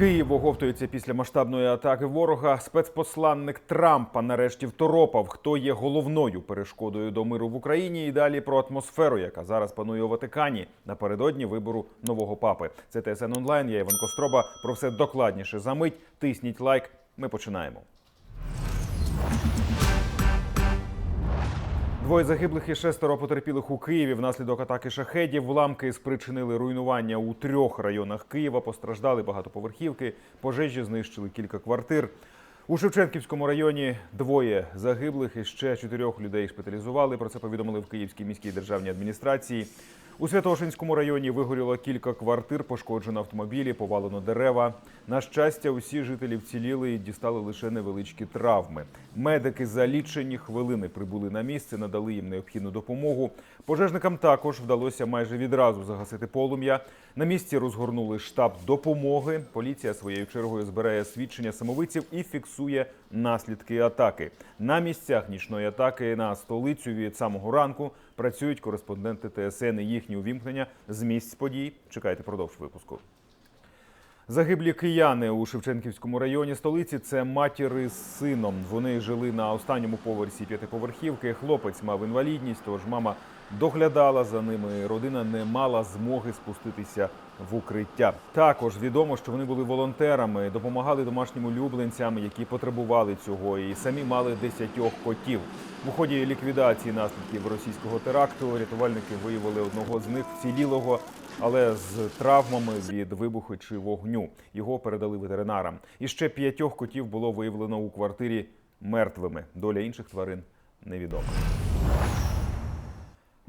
Київ оговтується після масштабної атаки ворога. Спецпосланник Трампа нарешті второпав, хто є головною перешкодою до миру в Україні. І далі про атмосферу, яка зараз панує у Ватикані напередодні вибору нового папи. Це ТСН онлайн. Я Іван Костроба. Про все докладніше за мить. Тисніть лайк. Ми починаємо. Двоє загиблих і шестеро потерпілих у Києві внаслідок атаки шахедів. Вламки спричинили руйнування у трьох районах Києва. Постраждали багатоповерхівки. Пожежі знищили кілька квартир. У Шевченківському районі двоє загиблих і ще чотирьох людей шпиталізували. Про це повідомили в Київській міській державній адміністрації. У Святошинському районі вигоріло кілька квартир, пошкоджено автомобілі, повалено дерева. На щастя, усі жителі вціліли і дістали лише невеличкі травми. Медики за лічені хвилини прибули на місце, надали їм необхідну допомогу. Пожежникам також вдалося майже відразу загасити полум'я. На місці розгорнули штаб допомоги. Поліція своєю чергою збирає свідчення самовиців і фіксує наслідки атаки. На місцях нічної атаки на столицю від самого ранку працюють кореспонденти ТСН і їхні увімкнення з місць подій. Чекайте продовж випуску. Загиблі кияни у Шевченківському районі столиці це матіри з сином. Вони жили на останньому поверсі п'ятиповерхівки. Хлопець мав інвалідність, тож мама доглядала за ними. Родина не мала змоги спуститися в укриття. Також відомо, що вони були волонтерами, допомагали домашнім улюбленцям, які потребували цього, і самі мали десятьох котів. У ході ліквідації наслідків російського теракту рятувальники виявили одного з них вцілілого, але з травмами від вибуху чи вогню. Його передали ветеринарам. І ще п'ятьох котів було виявлено у квартирі мертвими. Доля інших тварин невідома.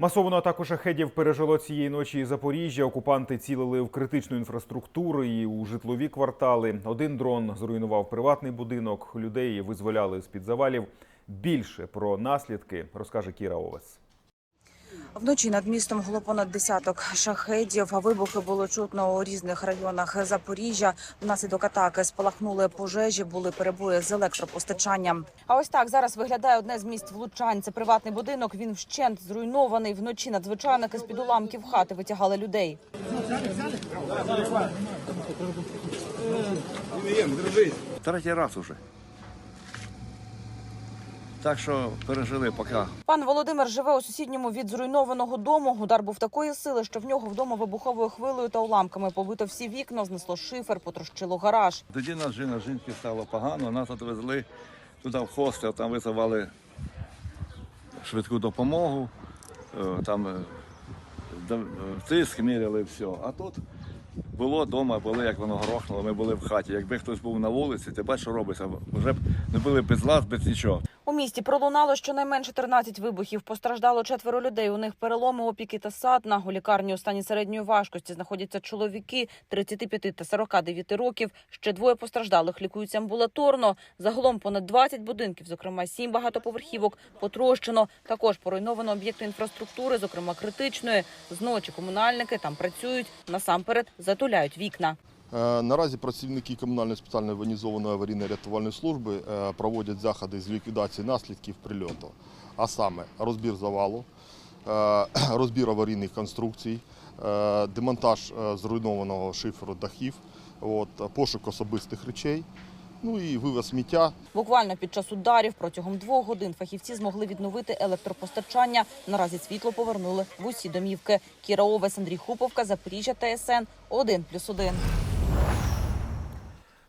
Масовану атаку шахедів пережило цієї ночі і Запоріжжя. Окупанти цілили в критичну інфраструктуру і у житлові квартали. Один дрон зруйнував приватний будинок. Людей визволяли з під завалів. Більше про наслідки розкаже Кіра Овес. Вночі над містом гуло понад десяток шахедів. Вибухи було чутно у різних районах Запоріжжя. Внаслідок атаки спалахнули пожежі, були перебої з електропостачанням. А ось так зараз виглядає одне з місць влучань. Це приватний будинок. Він вщент зруйнований. Вночі надзвичайники з під уламків хати витягали людей. Третій раз уже. Так що пережили поки. Пан Володимир живе у сусідньому від зруйнованого дому. Удар був такої сили, що в нього вдома вибуховою хвилею та уламками побито всі вікна, знесло шифер, потрощило гараж. Тоді нас жена жінки стало погано, нас відвезли туди в хостел, там визивали швидку допомогу, е, там е, е, тиск міряли все. А тут було вдома, були, як воно грохнуло, ми були в хаті. Якби хтось був на вулиці, ти бачиш, що робиться. Вже б не були без лаз, без нічого. Місті пролунало щонайменше 13 вибухів. Постраждало четверо людей. У них переломи, опіки та садна. У лікарні у стані середньої важкості знаходяться чоловіки 35 та 49 років. Ще двоє постраждалих лікуються амбулаторно. Загалом понад 20 будинків, зокрема 7 багатоповерхівок, потрощено. Також поруйновано об'єкти інфраструктури, зокрема критичної. Зночі комунальники там працюють насамперед затуляють вікна. Е, Наразі працівники комунальної спеціальної воєнізованої аварійної рятувальної служби е, проводять заходи з ліквідації наслідків прильоту, а саме розбір завалу, е, розбір аварійних конструкцій, демонтаж зруйнованого шиферу дахів, пошук особистих речей, ну і вивез сміття. Буквально під час ударів протягом двох годин фахівці змогли відновити електропостачання. Наразі світло повернули в усі домівки. Кіра Овес, Андрій Хуповка, Запоріжжя, ТСН 1+,1.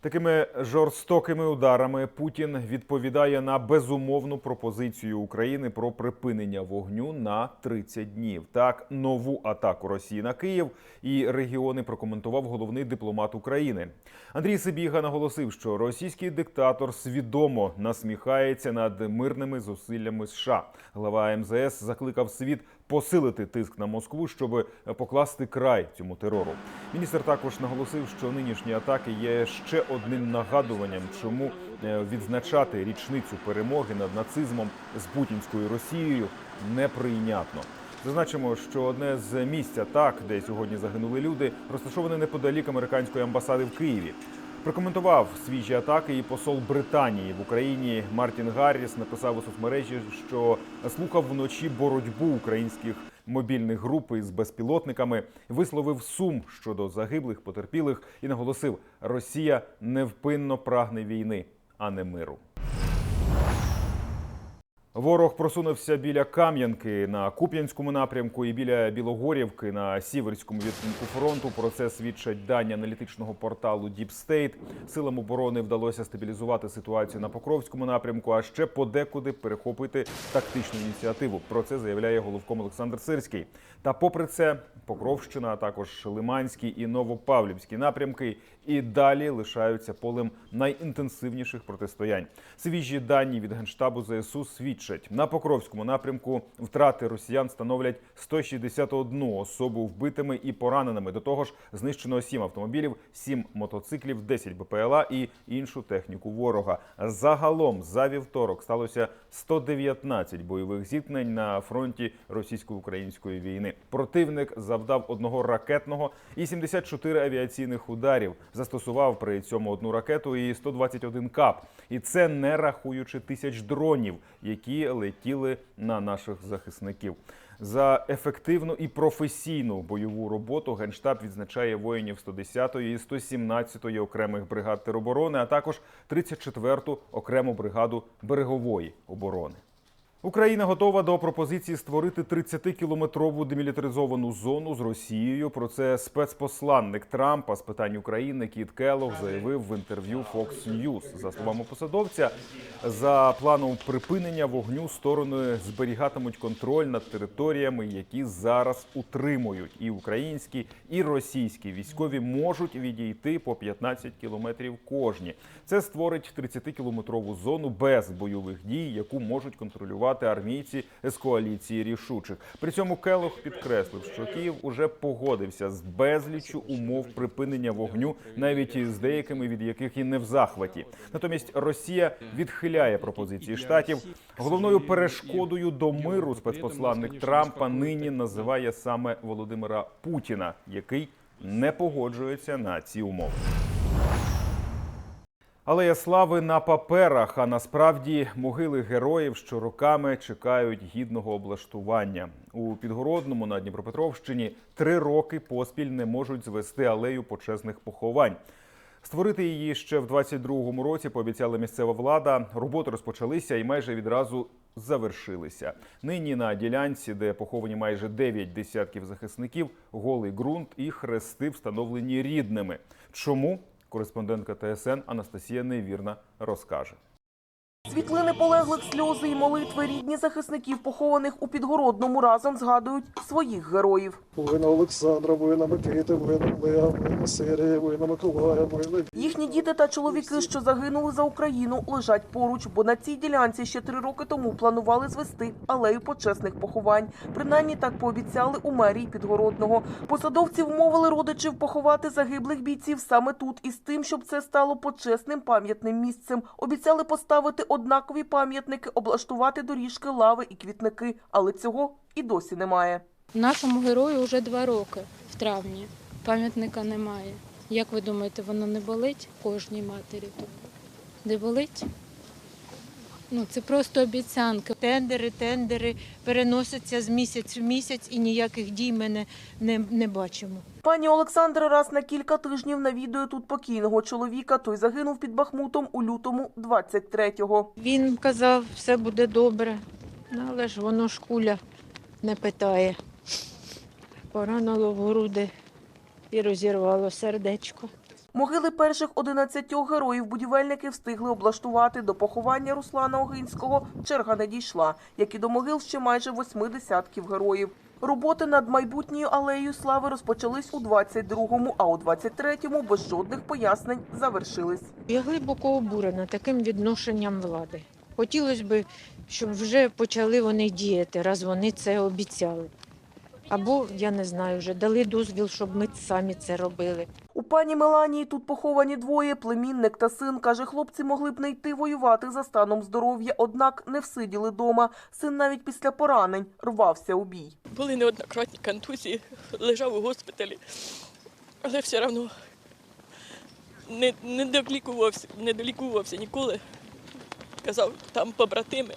Такими жорстокими ударами Путін відповідає на безумовну пропозицію України про припинення вогню на 30 днів. Так, нову атаку Росії на Київ і регіони прокоментував головний дипломат України. Андрій Сибіга наголосив, що російський диктатор свідомо насміхається над мирними зусиллями США. Глава МЗС закликав світ посилити тиск на Москву, щоб покласти край цьому терору. Міністр також наголосив, що нинішні атаки є ще одним нагадуванням, чому е, відзначати річницю перемоги над нацизмом з путінською Росією неприйнятно. Зазначимо, що одне з місць атак, де сьогодні загинули люди, розташоване неподалік американської амбасади в Києві. Прокоментував свіжі атаки і посол Британії в Україні Мартін Гарріс написав у соцмережі, що слухав вночі боротьбу українських мобільних груп із безпілотниками, висловив сум щодо загиблих, потерпілих і наголосив: Росія невпинно прагне війни, а не миру. Ворог просунувся біля Кам'янки на Куп'янському напрямку і біля Білогорівки на сіверському відтинку фронту. Про це свідчать дані аналітичного порталу State. Силам оборони вдалося стабілізувати ситуацію на Покровському напрямку, а ще подекуди перехопити тактичну ініціативу. Про це заявляє головком Олександр Сирський. Та попри це, Покровщина, а також Лиманський і Новопавлівський напрямки і далі лишаються полем найінтенсивніших протистоянь. Свіжі дані від генштабу ЗСУ свідчать на Покровському напрямку. Втрати росіян становлять 161 особу вбитими і пораненими. До того ж, знищено 7 автомобілів, 7 мотоциклів, 10 БПЛА і іншу техніку ворога. Загалом за вівторок сталося 119 бойових зіткнень на фронті російсько-української війни. Противник завдав одного ракетного і 74 авіаційних ударів. Застосував при цьому одну ракету і 121 кап. І це не рахуючи тисяч дронів, які летіли на наших захисників. За ефективну і професійну бойову роботу генштаб відзначає воїнів 110-ї і 117-ї окремих бригад тероборони, а також 34-ту окрему бригаду берегової оборони. Україна готова до пропозиції створити 30-кілометрову демілітаризовану зону з Росією. Про це спецпосланник Трампа з питань України Кіт Келлог заявив в інтерв'ю Fox News. За словами посадовця, за планом припинення вогню сторони зберігатимуть контроль над територіями, які зараз утримують. І українські, і російські військові можуть відійти по 15 кілометрів кожні. Це створить 30-кілометрову зону без бойових дій, яку можуть контролювати армійці з коаліції рішучих. При цьому Келох підкреслив, що Київ уже погодився з безліччю умов припинення вогню, навіть із деякими від яких і не в захваті. Натомість Росія відхиляє пропозиції штатів. Головною перешкодою до миру спецпосланник Трампа нині називає саме Володимира Путіна, який не погоджується на ці умови. Алея слави на паперах, а насправді могили героїв, що роками чекають гідного облаштування. У Підгородному на Дніпропетровщині три роки поспіль не можуть звести алею почесних поховань. Створити її ще в 22-му році пообіцяла місцева влада. Роботи розпочалися і майже відразу завершилися. Нині на ділянці, де поховані майже 9 десятків захисників, голий ґрунт і хрести встановлені рідними. Чому? Кореспондентка ТСН Анастасія Невірна розкаже. Світлини полеглих сльози і молитви рідні захисників, похованих у Підгородному, разом згадують своїх героїв. Воїна Олександра, воїна Микити, воїна Леа, воїна Сирія, воїна Миколая, воїна Їхні діти та чоловіки, що загинули за Україну, лежать поруч, бо на цій ділянці ще три роки тому планували звести алею почесних поховань. Принаймні так пообіцяли у мерії Підгородного. Посадовці вмовили родичів поховати загиблих бійців саме тут, із тим, щоб це стало почесним пам'ятним місцем. Обіцяли поставити однакові пам'ятники, облаштувати доріжки, лави і квітники, але цього і досі немає. Нашому герою вже два роки в травні. Пам'ятника немає. Як ви думаєте, воно не болить кожній матері? Не болить? Ну, це просто обіцянки. Тендери, тендери переносяться з місяць в місяць і ніяких дій ми не, не, не бачимо. Пані Олександра раз на кілька тижнів навідує тут покійного чоловіка. Той загинув під Бахмутом у лютому 23-го. Він казав, все буде добре, Ну, але ж воно ж куля не питає. Поранило в груди і розірвало сердечко. Могили перших 11 героїв будівельники встигли облаштувати. До поховання Руслана Огинського черга не дійшла, як і до могил ще майже восьми десятків героїв. Роботи над майбутньою алеєю слави розпочались у 22-му, а у 23-му без жодних пояснень завершились. Я глибоко обурена таким відношенням влади. Хотілося б, щоб вже почали вони діяти, раз вони це обіцяли. Або, я не знаю, вже дали дозвіл, щоб ми самі це робили. У пані Меланії тут поховані двоє, племінник та син. Каже, хлопці могли б не йти воювати за станом здоров'я, однак не всиділи дома. Син навіть після поранень рвався у бій. були неоднократні контузії, лежав у госпіталі, але все одно не, не долікувався, не долікувався ніколи. Казав, там побратими,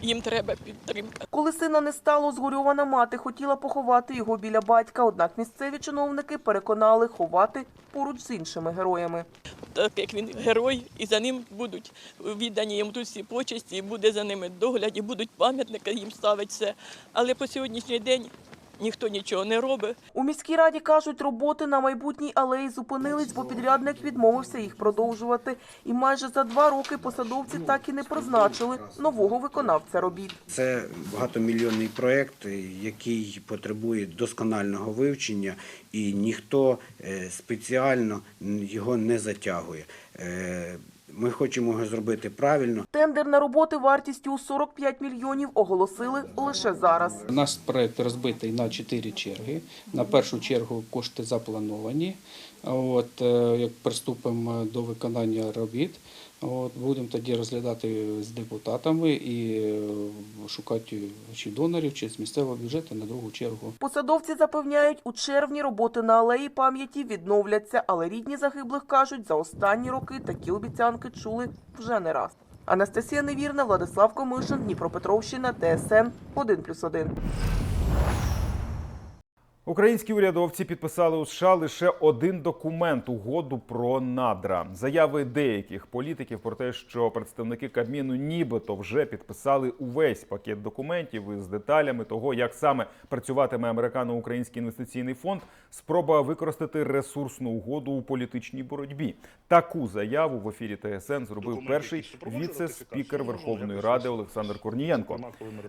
їм треба підтримка. Коли сина не стало, згорьована мати хотіла поховати його біля батька, однак місцеві чиновники переконали ховати поруч з іншими героями. Так як він герой, і за ним будуть віддані йому тут всі почесті, і буде за ними догляд, і будуть пам'ятники їм ставити все. Але по сьогоднішній день ніхто нічого не робить. У міській раді кажуть, роботи на майбутній алеї зупинились, бо підрядник відмовився їх продовжувати. І майже за два роки посадовці так і не призначили нового виконавця робіт. Це багатомільйонний проєкт, який потребує досконального вивчення, і ніхто е, спеціально його не затягує. Ми хочемо його зробити правильно. Тендер на роботи вартістю у 45 мільйонів оголосили лише зараз. У нас проект розбитий на чотири черги. На першу чергу кошти заплановані. От, е, як приступимо до виконання робіт, от, будемо тоді розглядати з депутатами і е, шукати чи донорів, чи з місцевого бюджету на другу чергу. Посадовці запевняють, у червні роботи на алеї пам'яті відновляться, але рідні загиблих кажуть, за останні роки такі обіцянки чули вже не раз. Анастасія Невірна, Владислав Комишин, Дніпропетровщина, ТСН 1+,1. Українські урядовці підписали у США лише один документ угоду про надра. Заяви деяких політиків про те, що представники Кабміну нібито вже підписали увесь пакет документів із деталями того, як саме працюватиме американо-український інвестиційний фонд. Спроба використати ресурсну угоду у політичній боротьбі. Таку заяву в ефірі ТСН зробив перший віце-спікер Верховної Ради Олександр Корнієнко.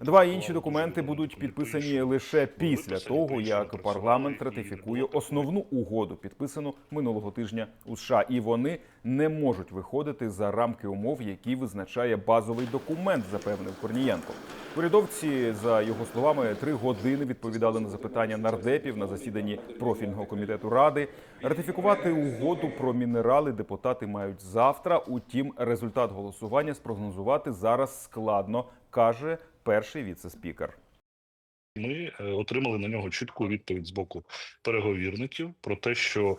Два інші документи будуть підписані лише після того, як парламент ратифікує основну угоду, підписану минулого тижня у США, і вони не можуть виходити за рамки умов, які визначає базовий документ, запевнив Корнієнко. Урядовці, за його словами, три години відповідали на запитання нардепів на засіданні профільного комітету ради. Ратифікувати угоду про мінерали депутати мають завтра. Утім, результат голосування спрогнозувати зараз складно, каже перший віце-спікер. Ми е, отримали на нього чітку відповідь з боку переговірників про те, що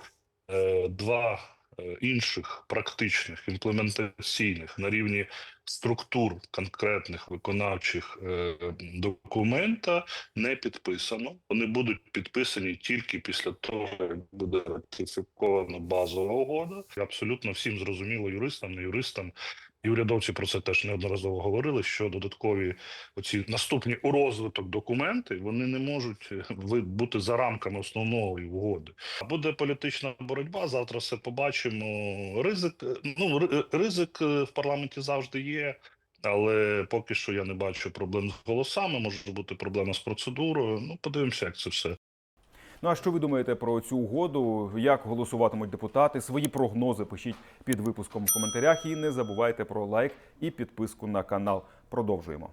е, два е, інших практичних імплементаційних на рівні структур конкретних виконавчих е, документа не підписано. Вони будуть підписані тільки після того, як буде ратифікована базова угода. Абсолютно всім зрозуміло юристам, не юристам. І урядовці про це теж неодноразово говорили, що додаткові оці наступні у розвиток документи вони не можуть е, бути за рамками основної угоди. Буде політична боротьба. Завтра все побачимо. Ризик е, ну ри- ризик е, в парламенті завжди є. Але поки що я не бачу проблем з голосами. Може бути проблема з процедурою. Ну подивимося, як це все Ну а що ви думаєте про цю угоду? Як голосуватимуть депутати? Свої прогнози пишіть під випуском в коментарях. І не забувайте про лайк і підписку на канал. Продовжуємо.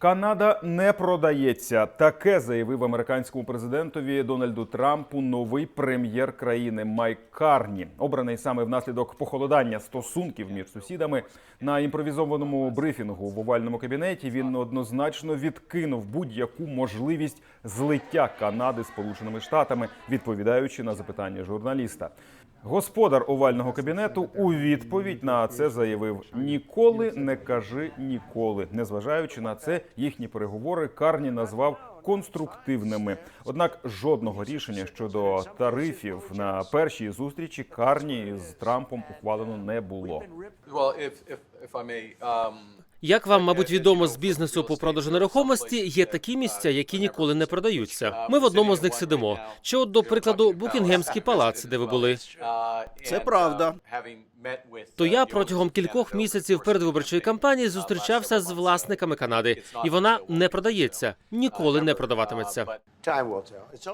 Канада не продається. Таке заявив американському президентові Дональду Трампу новий прем'єр країни Майк Карні, обраний саме внаслідок похолодання стосунків між сусідами. На імпровізованому брифінгу в овальному кабінеті він однозначно відкинув будь-яку можливість злиття Канади Сполученими Штатами, відповідаючи на запитання журналіста. Господар овального кабінету у відповідь на це заявив: ніколи не кажи ніколи. Незважаючи на це, їхні переговори Карні назвав конструктивними. Однак жодного рішення щодо тарифів на першій зустрічі Карні з Трампом ухвалено не було. Як вам, мабуть, відомо з бізнесу по продажу нерухомості, є такі місця, які ніколи не продаються. Ми в одному з них сидимо. Чи от, до прикладу, Букінгемський палац, де ви були. Це правда. То я протягом кількох місяців передвиборчої кампанії зустрічався з власниками Канади, і вона не продається, ніколи не продаватиметься.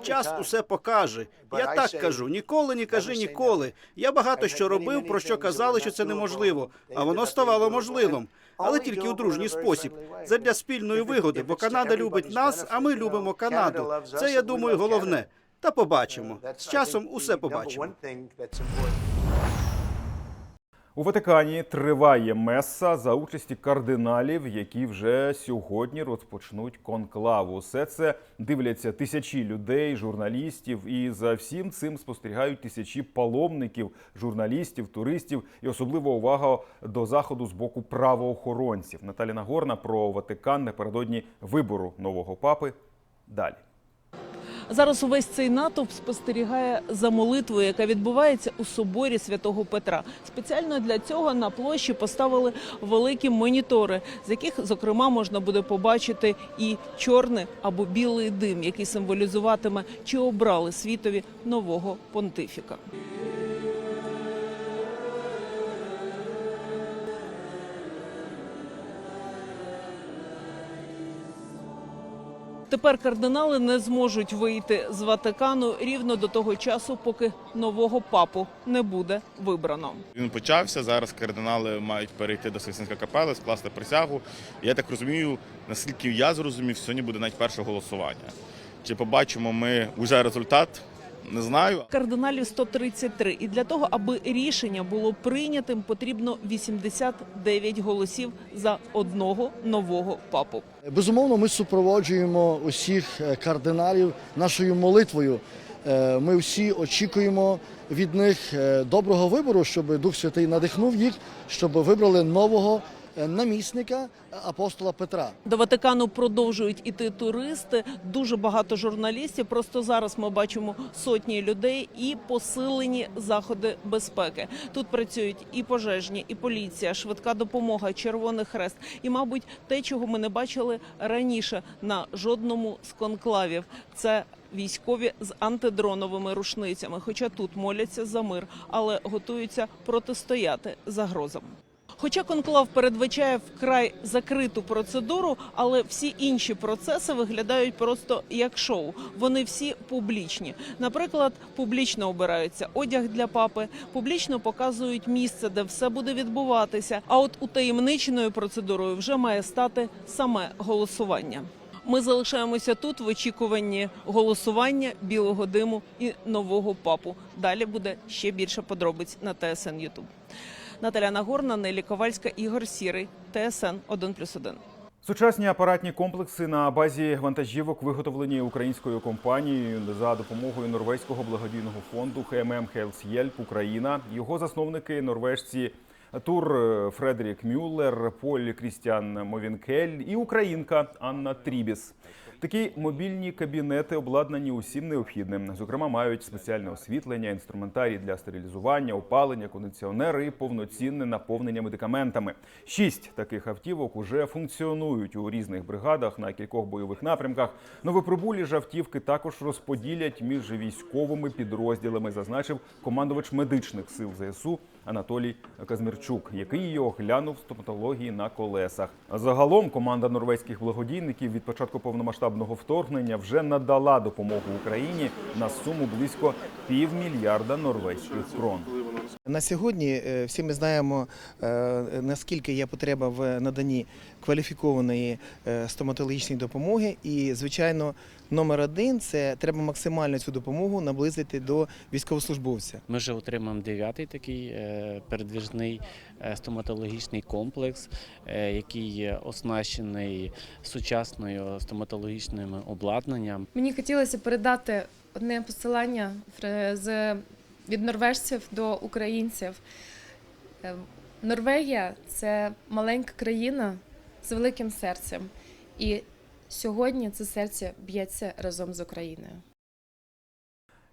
Час усе покаже. Я так кажу: ніколи не кажи ніколи. Я багато що робив, про що казали, що це неможливо, а воно ставало можливим. Але тільки у дружній спосіб, задля спільної вигоди, бо Канада любить нас, а ми любимо Канаду. Це я думаю головне. Та побачимо. З часом усе побачимо. У Ватикані триває меса за участі кардиналів, які вже сьогодні розпочнуть конклав. Усе це дивляться тисячі людей, журналістів, і за всім цим спостерігають тисячі паломників, журналістів, туристів, і особлива увага до заходу з боку правоохоронців. Наталя Нагорна про Ватикан напередодні вибору нового папи. Далі. Зараз увесь цей натовп спостерігає за молитвою, яка відбувається у соборі святого Петра. Спеціально для цього на площі поставили великі монітори, з яких, зокрема, можна буде побачити і чорний або білий дим, який символізуватиме, чи обрали світові нового понтифіка. Тепер кардинали не зможуть вийти з Ватикану рівно до того часу, поки нового папу не буде вибрано. Він почався. Зараз кардинали мають перейти до Сикстинської капели, скласти присягу. Я так розумію, наскільки я зрозумів, сьогодні буде навіть перше голосування. Чи побачимо ми вже результат? Не знаю. Кардиналів 133. І для того, аби рішення було прийнятим, потрібно 89 голосів за одного нового папу. Безумовно, ми супроводжуємо усіх е, кардиналів нашою молитвою. Е, Ми всі очікуємо від них е, доброго вибору, щоб Дух Святий надихнув їх, щоб вибрали нового намісника е, апостола Петра. До Ватикану продовжують іти туристи, дуже багато журналістів. Просто зараз ми бачимо сотні людей і посилені заходи безпеки. Тут працюють і пожежні, і поліція, швидка допомога, Червоний Хрест. І, мабуть, те, чого ми не бачили раніше на жодному з конклавів. Це Військові з антидроновими рушницями, хоча тут моляться за мир, але готуються протистояти загрозам. Хоча конклав передбачає вкрай закриту процедуру, але всі інші процеси виглядають просто як шоу. Вони всі публічні. Наприклад, публічно обираються одяг для папи, публічно показують місце, де все буде відбуватися. А от утаємниченою процедурою вже має стати саме голосування. Ми залишаємося тут в очікуванні голосування білого диму і нового папу. Далі буде ще більше подробиць на ТСН Ютуб. Наталя Нагорна, Нелі Ковальська, Ігор Сірий, ТСН 1+,1. Сучасні апаратні комплекси на базі вантажівок виготовлені українською компанією за допомогою норвезького благодійного фонду ХММ Хелсєльп Україна. Його засновники норвежці Тур Фредерік Мюллер, Поль Крістіан Мовінкель і українка Анна Трібіс. Такі мобільні кабінети обладнані усім необхідним. Зокрема, мають спеціальне освітлення, інструментарій для стерилізування, опалення, кондиціонери і повноцінне наповнення медикаментами. Шість таких автівок уже функціонують у різних бригадах на кількох бойових напрямках. Новоприбулі ж автівки також розподілять між військовими підрозділами, зазначив командувач медичних сил ЗСУ Анатолій Казмірчук, який її оглянув в стоматології на колесах. Загалом команда норвезьких благодійників від початку повномасштабного вторгнення вже надала допомогу Україні на суму близько півмільярда норвезьких крон. На сьогодні е, всі ми знаємо, е, наскільки є потреба в наданні кваліфікованої е, стоматологічної допомоги. І, звичайно, номер один це треба максимально цю допомогу наблизити до військовослужбовця. Ми вже отримаємо дев'ятий такий передвіжний стоматологічний комплекс, який є оснащений сучасною стоматологічним обладнанням. Мені хотілося передати одне посилання з від норвежців до українців. Е, Норвегія це маленька країна з великим серцем, і сьогодні це серце б'ється разом з Україною.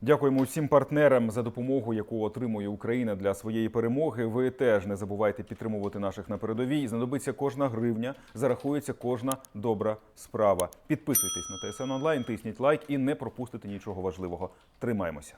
Дякуємо усім партнерам за допомогу, яку отримує Україна для своєї перемоги. Ви теж не забувайте підтримувати наших на передовій. Знадобиться кожна гривня, зарахується кожна добра справа. Підписуйтесь на ТСН онлайн, тисніть лайк і не пропустите нічого важливого. Тримаємося.